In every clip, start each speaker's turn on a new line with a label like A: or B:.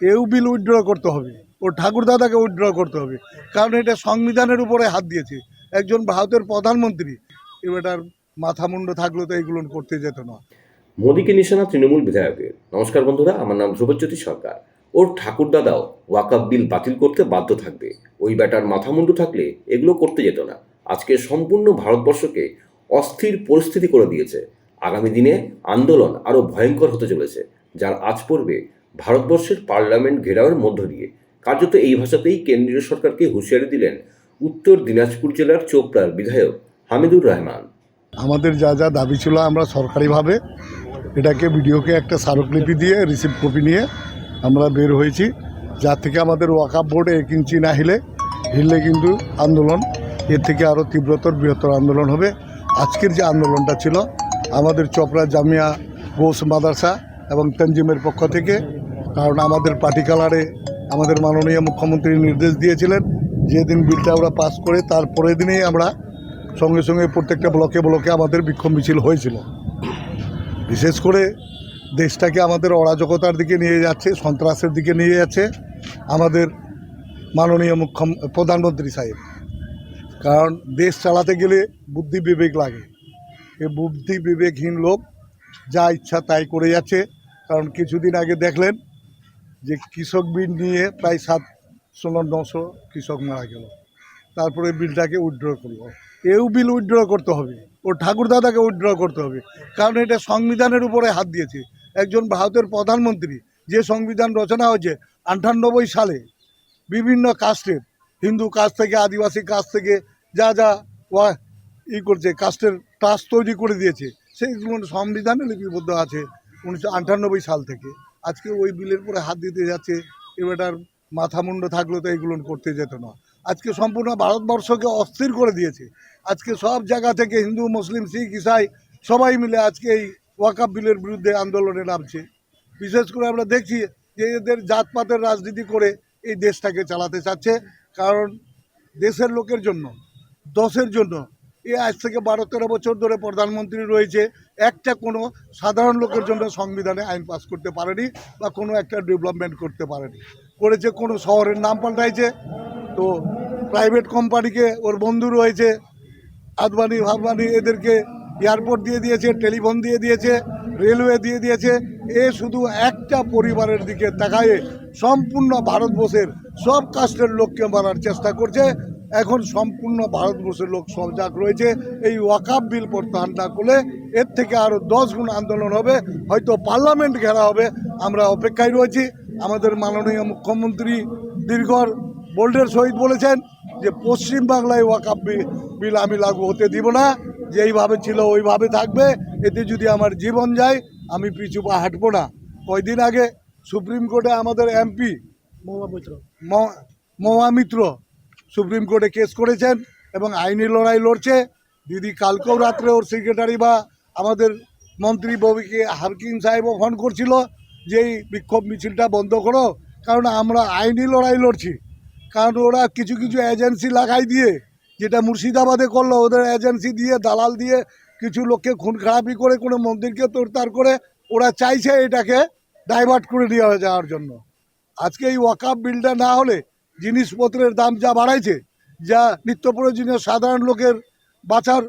A: এও বিল উইথড্র করতে হবে। ও ঠাকুরদাদাকে উইথড্র করতে হবে। কারণ এটা সংবিধানের উপরে হাত দিয়েছে। একজন ভারতের প্রধানমন্ত্রী এবার মাথা মুন্ড থাকলে তো এইগুলো করতে যেত না।
B: মোদীকে নিশানা তৃণমূল বিধায়কের। নমস্কার বন্ধুরা, আমার নাম ধ্রুবজ্যোতি সরকার। ওর ঠাকুরদাদাও ওয়াকাপ বিল বাতিল করতে বাধ্য থাকবে। ওই ব্যাটার মাথামুন্ডু থাকলে এগুলো করতে যেত না। আজকে সম্পূর্ণ ভারতবর্ষকে অস্থির পরিস্থিতি করে দিয়েছে। আগামী দিনে আন্দোলন আরও ভয়ঙ্কর হতে চলেছে। যার আজ পড়বে ভারতবর্ষের পার্লামেন্ট ঘেরাওয়ের মধ্য দিয়ে। কার্যত এই ভাষাতেই কেন্দ্রীয় সরকারকে হুঁশিয়ারি দিলেন উত্তর দিনাজপুর জেলার চোপড়ার বিধায়ক হামিদুর রহমান।
A: আমাদের যা যা দাবি ছিল আমরা সরকারিভাবে এটাকে ভিডিওকে একটা স্মারকলিপি দিয়ে রিসিভ কপি নিয়ে আমরা বের হয়েছি। যার থেকে আমাদের ওয়াকাপ বোর্ডে এক ইঞ্চি না হিলে, হিললে কিন্তু আন্দোলন, এর থেকে আরও তীব্রতর বৃহত্তর আন্দোলন হবে। আজকের যে আন্দোলনটা ছিল, আমাদের চপড়া জামিয়া গোস মাদ্রাসা এবং তঞ্জিমের পক্ষ থেকে কারণ আমাদের পার্টি কালারে আমাদের মাননীয় মুখ্যমন্ত্রী নির্দেশ দিয়েছিলেন যেদিন বিলটা আমরা পাস করে তার পরের দিনেই আমরা সঙ্গে সঙ্গে প্রত্যেকটা ব্লকে ব্লকে আমাদের বিক্ষোভ মিছিল হয়েছিল। বিশেষ করে দেশটাকে আমাদের অরাজকতার দিকে নিয়ে যাচ্ছে, সন্ত্রাসের দিকে নিয়ে যাচ্ছে আমাদের মাননীয় মুখ্য প্রধানমন্ত্রী সাহেব। কারণ দেশ চালাতে গেলে বুদ্ধি বিবেক লাগে। এই বুদ্ধি বিবেকহীন লোক যা ইচ্ছা তাই করে যাচ্ছে। কারণ কিছুদিন আগে দেখলেন যে কৃষক বিল নিয়ে প্রায় সাতশো নশো কৃষক মারা গেল। তারপরে বিলটাকে উইথড্র করল। এও বিল উইথড্র করতে হবে। ও ঠাকুরদাদাকে উইথড্র করতে হবে। কারণ এটা সংবিধানের উপরে হাত দিয়েছে। একজন ভারতের প্রধানমন্ত্রী, যে সংবিধান রচনা হয়েছে আটানব্বই সালে, বিভিন্ন কাস্টের, হিন্দু কাস্ট থেকে, আদিবাসী কাস্ট থেকে যা যা ওয়া ই করছে, কাস্টের ট্রাস্ট তৈরি করে দিয়েছে সেইগুলো সংবিধানে লিপিবদ্ধ আছে উনিশশো আটানব্বই সাল থেকে। আজকে ওই বিলের পরে হাত দিতে যাচ্ছে এবারটার মাথা মুন্ড থাকলে তো এইগুলো করতে যেত না। আজকে সম্পূর্ণ ভারতবর্ষকে অস্থির করে দিয়েছে। আজকে সব জায়গা থেকে হিন্দু, মুসলিম, শিখ, ইসাই সবাই মিলে আজকে এই ওয়াকাপ বিলের বিরুদ্ধে আন্দোলনে নামছে। বিশেষ করে আমরা দেখছি যে এদের জাতপাতের রাজনীতি করে এই দেশটাকে চালাতে চাচ্ছে, কারণ দেশের লোকের জন্য, দশের জন্য এ আজ থেকে বারো তেরো বছর ধরে প্রধানমন্ত্রী রয়েছে। একটা কোনো সাধারণ লোকের জন্য সংবিধানে আইন পাস করতে পারেনি বা কোনো একটা ডেভেলপমেন্ট করতে পারেনি। করেছে কোনো শহরের নাম পাল্টাইছে। তো প্রাইভেট কোম্পানিকে ওর বন্ধু রয়েছে, আদবানি ভাববানি এদেরকে এয়ারপোর্ট দিয়ে দিয়েছে, টেলিফোন দিয়ে দিয়েছে, রেলওয়ে দিয়ে দিয়েছে। এ শুধু একটা পরিবারের দিকে তাকায়ে সম্পূর্ণ ভারতবর্ষের সব কাস্টের লোককে মারার চেষ্টা করছে। এখন সম্পূর্ণ ভারতবর্ষের লোক সজাগ রয়েছে। এই ওয়াকাপ বিল প্রত্যাহার না করলে এর থেকে আরও দশ গুণ আন্দোলন হবে হয়তো পার্লামেন্ট ঘেরা হবে। আমরা অপেক্ষায় রয়েছি। আমাদের মাননীয় মুখ্যমন্ত্রী দীর্ঘর বোল্ডের সহিত বলেছেন যে পশ্চিম বাংলায় ওয়াকাপ বিল আমি লাগু হতে দিব না। যেইভাবে ছিল ওইভাবে থাকবে। এতে যদি আমার জীবন যায় আমি পিছু পা হাঁটবো না। কয়দিন আগে সুপ্রিম কোর্টে আমাদের এমপি মহা মিত্র সুপ্রিম কোর্টে কেস করেছেন এবং আইনি লড়াই লড়ছে। দিদি কালকেও রাত্রে ওর সেক্রেটারি বা আমাদের মন্ত্রী ববিকে হারকিন সাহেবও ফোন করছিল যে এই বিক্ষোভ মিছিলটা বন্ধ করো, কারণ আমরা আইনি লড়াই লড়ছি। কারণ ওরা কিছু কিছু এজেন্সি লাগাই দিয়ে, যেটা মুর্শিদাবাদে করল, ওদের এজেন্সি দিয়ে, দালাল দিয়ে কিছু লোককে খুন খারাপি করে, কোনো মন্দিরকে তোড়তাড় করে, ওরা চাইছে এটাকে ডাইভার্ট করে নিয়ে যাওয়ার জন্য। আজকে এই ওয়াকাপ বিলটা না হলে জিনিসপত্রের দাম যা বাড়াইছে, যা নিত্য প্রয়োজনীয় সাধারণ লোকের বাঁচার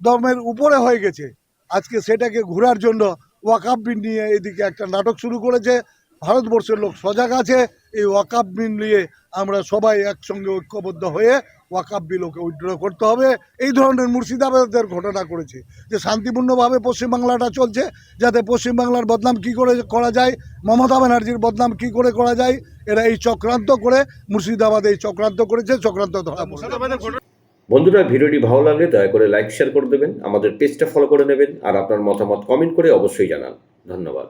A: দমের উপরে হয়ে গেছে, আজকে সেটাকে ঘোরার জন্য ওয়াকাপ বিল নিয়ে এদিকে একটা নাটক শুরু করেছে, ভারতবর্ষের লোক সজাগ আছে এই ওয়াকাপ বিল নিয়ে আমরা সবাই একসঙ্গে ঐক্যবদ্ধ হয়ে ওয়াকাপ বিল ওকে উইথড্র করতে হবে। এই ধরনের মুর্শিদাবাদের ঘটনা করেছে যে শান্তিপূর্ণভাবে পশ্চিমবাংলাটা চলছে, যাতে পশ্চিমবাংলার বদনাম কি করে করা যায়, মমতা ব্যানার্জির বদনাম কি করে করা যায়, এরা এই চক্রান্ত করে, মুর্শিদাবাদে এই চক্রান্ত করেছে, চক্রান্ত ধরা
B: বন্ধুরা, ভিডিওটি ভালো লাগলে দয়া করে লাইক, শেয়ার করে দেবেন, আমাদের পেজটা ফলো করে নেবেন, আর আপনার মতামত কমেন্ট করে অবশ্যই জানান। ধন্যবাদ।